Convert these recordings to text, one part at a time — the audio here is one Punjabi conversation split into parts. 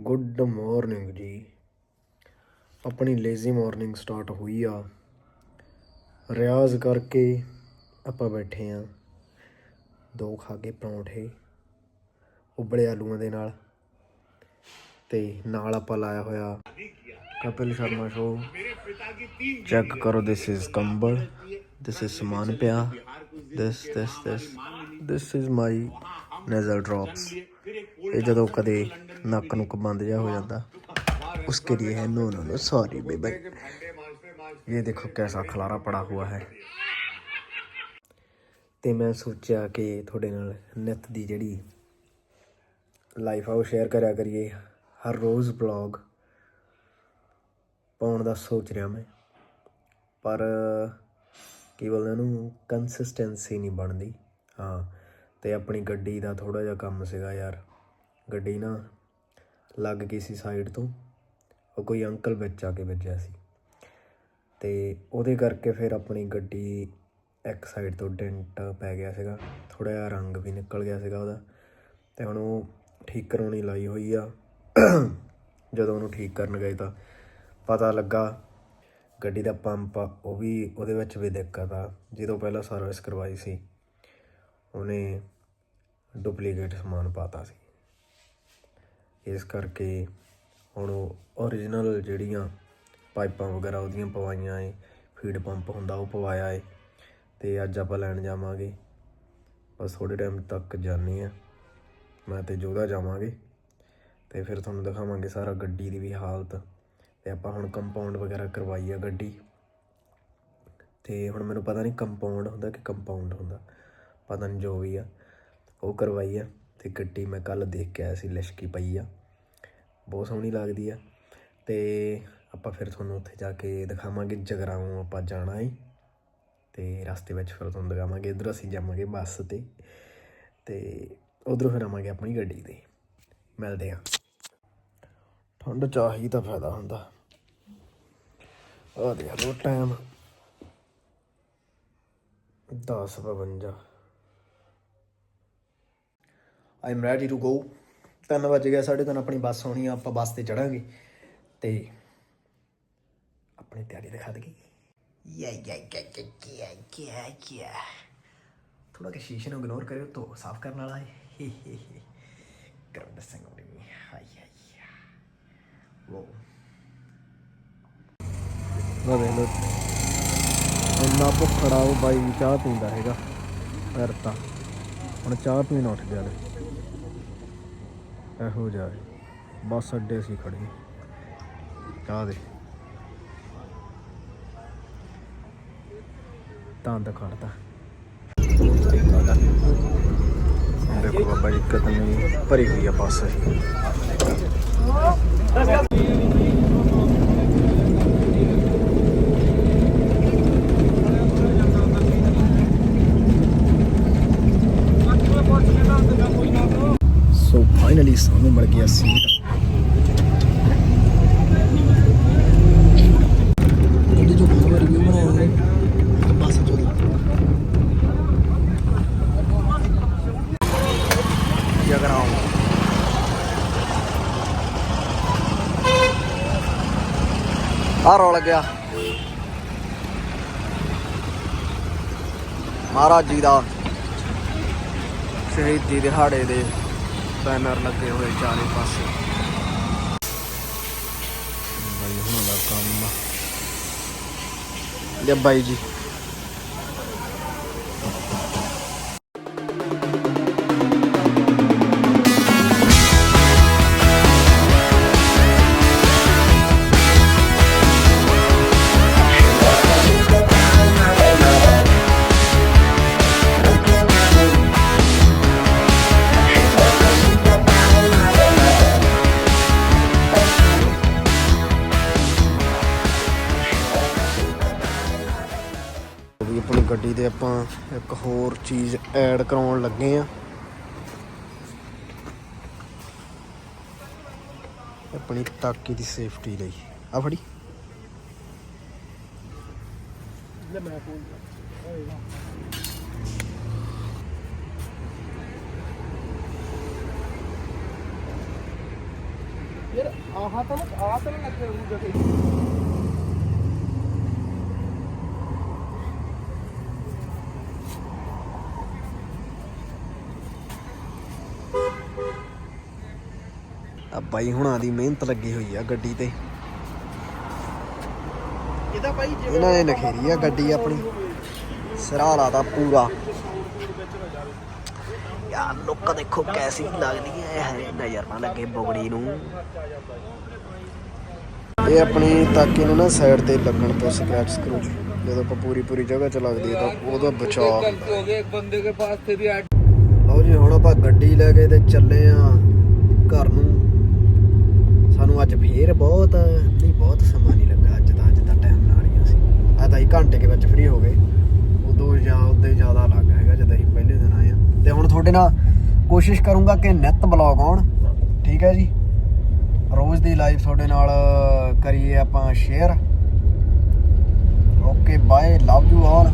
ਗੁੱਡ ਮਾਰਨਿੰਗ ਜੀ। ਆਪਣੀ ਲੇਜ਼ੀ ਮਾਰਨਿੰਗ ਸਟਾਰਟ ਹੋਈ ਆ। ਰਿਆਜ਼ ਕਰਕੇ ਆਪਾਂ ਬੈਠੇ ਆ। ਦੋ ਖਾ ਕੇ ਪਰੌਂਠੇ ਉਬਲੇ ਆਲੂਆਂ ਦੇ ਨਾਲ ਤੇ ਨਾਲ ਆਪਾਂ ਲਾਇਆ ਹੋਇਆ ਕਪਿਲ ਸ਼ਰਮਾ ਸ਼ੋ ਚੈੱਕ ਕਰੋ ਦਿਸ ਇਜ਼ ਕੰਬਲ ਦਿਸ ਇਜ਼ ਸਮਾਨ ਪਿਆ। ਦਿਸ ਦਿਸ ਦਿਸ ਦਿਸ ਇਜ਼ ਮਾਈ ਨੈਜ਼ਲ ਡ੍ਰੌਪਸ ਇਹ ਜਦੋਂ ਕਦੇ ਨੱਕ ਨੂੰ ਬੰਦ ਜਾ ਹੋ ਜਾਂਦਾ उसके लिए है no no no sorry baby ये देखो कैसा खलारा पड़ा हुआ है ਤੇ ਮੈਂ ਸੋਚਿਆ ਕਿ ਤੁਹਾਡੇ ਨਾਲ ਨਿਤ ਦੀ ਜਿਹੜੀ ਲਾਈਫ ਆ ਉਹ ਸ਼ੇਅਰ ਕਰਿਆ ਕਰੀਏ ਹਰ ਰੋਜ਼ ਬਲੌਗ ਪਾਉਣ ਦਾ ਸੋਚ ਰਿਹਾ ਮੈਂ ਪਰ ਕੀ ਬੋਲਦੇ ਉਹਨੂੰ ਕੰਸਿਸਟੈਂਸੀ ਨਹੀਂ ਬਣਦੀ ਹਾਂ ਤੇ ਆਪਣੀ ਗੱਡੀ ਦਾ ਥੋੜਾ ਜਿਹਾ ਕੰਮ ਸੀਗਾ ਯਾਰ ਗੱਡੀ ਨਾ ਲੱਗ ਗਈ ਸੀ ਸਾਈਡ ਤੋਂ। ਉਹ ਕੋਈ ਅੰਕਲ ਵਿੱਚ ਆ ਕੇ ਵੱਜਿਆ ਸੀ। ਤੇ ਉਹਦੇ ਕਰਕੇ ਫਿਰ ਆਪਣੀ ਗੱਡੀ ਇੱਕ ਸਾਈਡ ਤੋਂ ਡੈਂਟ ਪੈ ਗਿਆ ਸੀਗਾ। ਥੋੜਾ ਜਿਹਾ ਰੰਗ ਵੀ ਨਿਕਲ ਗਿਆ ਸੀਗਾ ਉਹਦਾ। ਤੇ ਹੁਣ ਉਹ ਠੀਕ ਕਰਾਉਣੀ ਲਾਈ ਹੋਈ ਆ। ਜਦੋਂ ਉਹਨੂੰ ਠੀਕ ਕਰਨ ਗਏ ਤਾਂ ਪਤਾ ਲੱਗਾ ਗੱਡੀ ਦਾ ਪੰਪ ਆ, ਉਹ ਵੀ ਉਹਦੇ ਵਿੱਚ ਵੀ ਦਿੱਕਤ ਆ। ਜਦੋਂ ਪਹਿਲਾਂ ਸਰਵਿਸ ਕਰਵਾਈ ਸੀ ਉਹਨੇ ਡੁਪਲੀਕੇਟ ਸਮਾਨ ਪਾਤਾ ਸੀ। ਇਸ ਕਰਕੇ ਹੁਣ ਉਹ ਓਰੀਜਨਲ ਜਿਹੜੀਆਂ ਪਾਈਪਾਂ ਵਗੈਰਾ ਉਹਦੀਆਂ ਪਵਾਈਆਂ ਏ ਫੀਡ ਪੰਪ ਹੁੰਦਾ ਉਹ ਪਵਾਇਆ ਏ, ਤੇ ਅੱਜ ਆਪਾਂ ਲੈਣ ਜਾਵਾਂਗੇ। ਬਸ ਥੋੜੇ ਟਾਈਮ ਤੱਕ ਜਾਣੀ ਆ। ਮੈਂ ਤੇ ਜੋਦਾ ਜਾਵਾਂਗੇ। ਤੇ ਫਿਰ ਤੁਹਾਨੂੰ ਦਿਖਾਵਾਂਗੇ ਸਾਰਾ ਗੱਡੀ ਦੀ ਵੀ ਹਾਲਤ। ਤੇ ਆਪਾਂ ਹੁਣ ਕੰਪਾਊਂਡ ਵਗੈਰਾ ਕਰਵਾਈ ਆ ਗੱਡੀ। ਤੇ ਹੁਣ ਮੈਨੂੰ ਪਤਾ ਨਹੀਂ ਕੰਪਾਊਂਡ ਹੁੰਦਾ ਕਿ ਕੰਪਾਊਂਡ ਹੁੰਦਾ। ਪਤਾ ਨਹੀਂ ਜੋ ਵੀ ਆ, ਉਹ ਕਰਵਾਈ ਆ। ਤੇ ਗੱਡੀ ਮੈਂ ਕੱਲ ਦੇਖ ਕੇ ਆਇਆ ਸੀ, ਲਿਸ਼ਕੀ ਪਈ ਆ। ਬਹੁਤ ਸੋਹਣੀ ਲੱਗਦੀ ਆ। ਤੇ ਆਪਾਂ ਫਿਰ ਤੁਹਾਨੂੰ ਉੱਥੇ ਜਾ ਕੇ ਦਿਖਾਵਾਂਗੇ, ਜਗਰਾਉਂ ਆਪਾਂ ਜਾਣਾ ਹੈ ਤੇ ਰਸਤੇ ਵਿੱਚ ਫਿਰ ਤੁਹਾਨੂੰ ਦਿਖਾਵਾਂਗੇ, ਇਧਰ ਅਸੀਂ ਜਾਵਾਂਗੇ ਬੱਸ ਤੇ। ਤੇ ਉਧਰੋਂ ਫਿਰ ਆਵਾਂਗੇ ਆਪਣੀ ਗੱਡੀ ਤੇ। ਮਿਲਦੇ ਆ। ਠੰਡ ਚਾਹੀ ਤਾਂ ਫਾਇਦਾ ਹੁੰਦਾ। ਆ ਦੇਖ ਲੋ time 10:52 I am ready to go ਤਿੰਨ ਵਜ ਗਿਆ ਸਾਡੇ ਤਿੰਨ ਆਪਣੀ ਬੱਸ ਆਉਣੀ ਆ, ਆਪਾਂ ਬੱਸ ਤੇ ਚੜਾਂਗੇ। ਤੇ ਆਪਣੀ ਤਿਆਰੀ ਦਿਖਾ ਦਈਏ ਯਾ ਯਾ ਯਾ ਯਾ ਯਾ ਯਾ ਥੋੜਾ ਕਿ ਸ਼ੀਸ਼ੇ ਨੂੰ ਇਗਨੋਰ ਕਰਿਓ ਤੋ ਸਾਫ਼ ਕਰਨ ਵਾਲਾ ਹੈ। ਕਰਮ ਦਸਾਂਗਾ ਬੜੀ ਹਾਈ ਹਾਈ ਵੋ ਉਹ ਵੇਖ ਲੋ ਇੰਨਾ ਭੁੱਖੜਾ ਉਹ ਬਾਈ ਚਾਹ ਪੀਂਦਾ ਹੈਗਾ, ਫਿਰ ਤਾਂ। ਹੁਣ ਚਾਹ ਪੀਣ ਉੱਠ ਗਿਆ ਲੈ। ਇਹੋ ਜਿਹਾ ਹੈ। ਅੱਡੇ ਅਸੀਂ ਖੜੇ ਚਾਹ ਦੇ। ਦੰਦ ਖੜਦਾ ਦੇਖੋ ਬਾਬਾ ਜੀ, ਕਿਤਨੀ ਭਰੀ ਹੋਈ ਆ ਬੱਸ ਇਹ ਸੋ ਫਾਈਨਲੀ ਸਾਨੂੰ ਮਿਲ ਗਿਆ ਸੀਟ ਗੱਡੀ ਜੋ ਬਹੁਤ ਵਾਰੀ ਰਿਵਿਊ ਬਣਾਇਆ ਹੋਇਆ ਬੱਸ ਚੋਂ ਜਗਰਾਉਂ ਆ ਰੋਲ ਗਿਆ ਮਹਾਰਾਜ ਜੀ ਦਾ ਸ਼ਹੀਦੀ ਦਿਹਾੜੇ ਦੇ ਬੈਨਰ ਲੱਗੇ ਹੋਏ ਚਾਰੇ ਪਾਸੇ। ਬਾਈ ਹੁਣ ਦਾ ਕੰਮ। ਬਾਈ ਜੀ। ਆਪਣੀ ਗੱਡੀ ਤੇ ਆਪਾਂ ਇੱਕ ਹੋਰ ਚੀਜ਼ ਐਡ ਕਰਾਉਣ ਲੱਗੇ ਆ। ਆਪਣੀ ਤਾਕੀ ਦੀ ਸੇਫਟੀ ਲਈ। ਆ ਫੜੀ। ਯਾਰ, ਆਹ ਤਾਂ ਆਹ ਤਾਂ ਲੱਗੇ ਉਹ ਜਗ੍ਹਾ ਆ ਬਾਈ ਹੁਣਾਂ ਦੀ ਮਿਹਨਤ ਲੱਗੀ ਹੋਈ ਆ ਗੱਡੀ ਤੇ। ਇਹਦਾ ਬਾਈ ਜਿਵੇਂ ਇਹਨਾਂ ਨੇ ਨਖੇਰੀ ਆ ਗੱਡੀ ਆਪਣੀ। ਸਿਰਾ ਲਾਤਾ ਪੂਰਾ। ਯਾਰ ਲੁੱਕ ਦੇਖੋ ਕੈਸੀ ਲੱਗਦੀ ਹੈ ਇਹ ਨਜ਼ਰ ਨਾ ਲੱਗੇ ਬੁਗੜੀ ਨੂੰ। ਇਹ ਆਪਣੀ ਤਾਕੀ ਨੂੰ ਨਾ ਸਾਈਡ ਤੇ ਲੱਗਣ ਤੋਂ ਸਕ੍ਰੈਚ ਸਕਰੂ ਜਦੋਂ ਆਪਾਂ ਪੂਰੀ ਪੂਰੀ ਜਗ੍ਹਾ ਚ ਲੱਗਦੀ ਹੈ ਤਾਂ ਉਹਦਾ ਬਚਾਅ ਹੋ ਗਈ ਇੱਕ ਬੰਦੇ ਦੇ ਪਾਸ ਤੇ ਵੀ ਲਓ ਜੀ ਹੁਣ ਆਪਾਂ ਗੱਡੀ ਲੈ ਕੇ ਤੇ ਚੱਲੇ ਆ। ਘਰ ਨੂੰ ਸਾਨੂੰ ਅੱਜ ਫੇਰ ਬਹੁਤ ਨਹੀਂ ਬਹੁਤ ਸਮਾਂ ਨਹੀਂ ਲੱਗਾ ਅੱਜ ਤਾਂ ਅੱਜ ਤਾਂ ਟਾਈਮ ਨਾਲ ਹੀ ਸੀ ਆ ਤਾਂ ਹੀ ਘੰਟੇ ਕੇ ਵਿੱਚ ਫ੍ਰੀ ਹੋ ਗਏ। ਉਦੋਂ ਜਾਂ ਉਦੋਂ ਜ਼ਿਆਦਾ ਲੱਗ ਹੈਗਾ ਜਦੋਂ ਅਸੀਂ ਪਹਿਲੇ ਦਿਨ ਆਏ ਆ ਤੇ ਹੁਣ ਤੁਹਾਡੇ ਨਾਲ ਕੋਸ਼ਿਸ਼ ਕਰੂੰਗਾ ਕਿ ਨਿੱਤ ਬਲੌਗ ਆਉਣ ਠੀਕ ਹੈ ਜੀ? ਰੋਜ਼ ਦੀ ਲਾਈਵ ਤੁਹਾਡੇ ਨਾਲ ਕਰੀਏ ਆਪਾਂ share okay bye love you all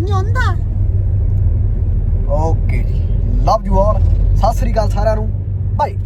ਨਿਉਂਦਾ okay ਜੀ ਲਵ ਯੂ ਆਲ ਸਤਿ ਸ੍ਰੀ ਅਕਾਲ ਸਾਰਿਆਂ ਨੂੰ। ਬਾਏ